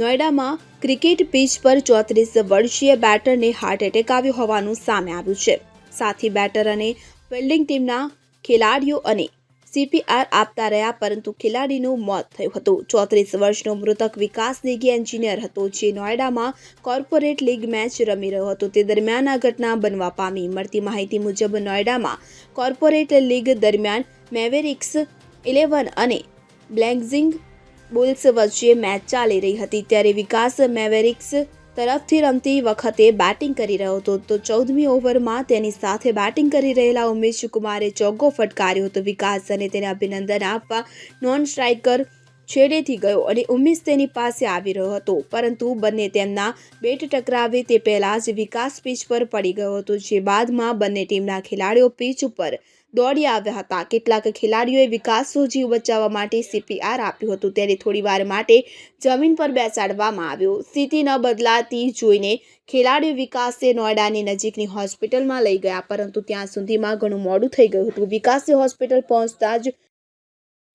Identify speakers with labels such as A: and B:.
A: નોઈડામાં cricket pitch પર ચોત્રીસ વર્ષીય બેટરને હાર્ટ એટેક આવ્યો હોવાનું સામે આવ્યું છે. સાથી બેટર અને ફિલ્ડિંગ ટીમના ખેલાડીઓ અને સીપીઆર આપતા રહ્યા, પરંતુ ખેલાડીનું મોત થયું હતું. ચોત્રીસ વર્ષનો મૃતક વિકાસ નેગી એન્જિનિયર હતો, જે નોઈડામાં કોર્પોરેટ લીગ મેચ રમી રહ્યો હતો. તે દરમિયાન આ ઘટના બનવા પામી. મળતી માહિતી મુજબ નોઈડામાં કોર્પોરેટ લીગ દરમિયાન મેવેરિક્સ ઇલેવન અને બ્લેન્ઝિંગ બુલ્સ વચ્ચે મેચ ચાલી રહી હતી. ત્યારે વિકાસ મેવેરિક્સ તરફથી રમતી વખતે બેટિંગ કરી રહ્યો હતો. તો ચૌદમી ઓવરમાં તેની સાથે બેટિંગ કરી રહેલા ઉમેશ કુમારે ચોગ્ગો ફટકાર્યો હતો. વિકાસ અને તેને અભિનંદન આપવા નોન સ્ટ્રાઇકર છેડેથી ગયો અને ઉમેશ તેની પાસે આવી રહ્યો હતો. પરંતુ બંને તેમના બેટ ટકરાવે તે પહેલાં જ વિકાસ પીચ પર પડી ગયો હતો, જે બાદમાં બંને ટીમના ખેલાડીઓ પીચ ઉપર દોડી આવ્યા હતા. કેટલાક ખેલાડીઓએ વિકાસનો જીવ બચાવવા માટે સીપીઆર આપ્યું હતું. ત્યારે થોડીવાર માટે જમીન પર બેસાડવામાં આવ્યો. સ્થિતિ ન બદલાતી જોઈને ખેલાડીઓ વિકાસે નોઈડાની નજીકની હોસ્પિટલમાં લઈ ગયા, પરંતુ ત્યાં સુધીમાં ઘણું મોડું થઈ ગયું હતું. વિકાસે હોસ્પિટલ પહોંચતા જ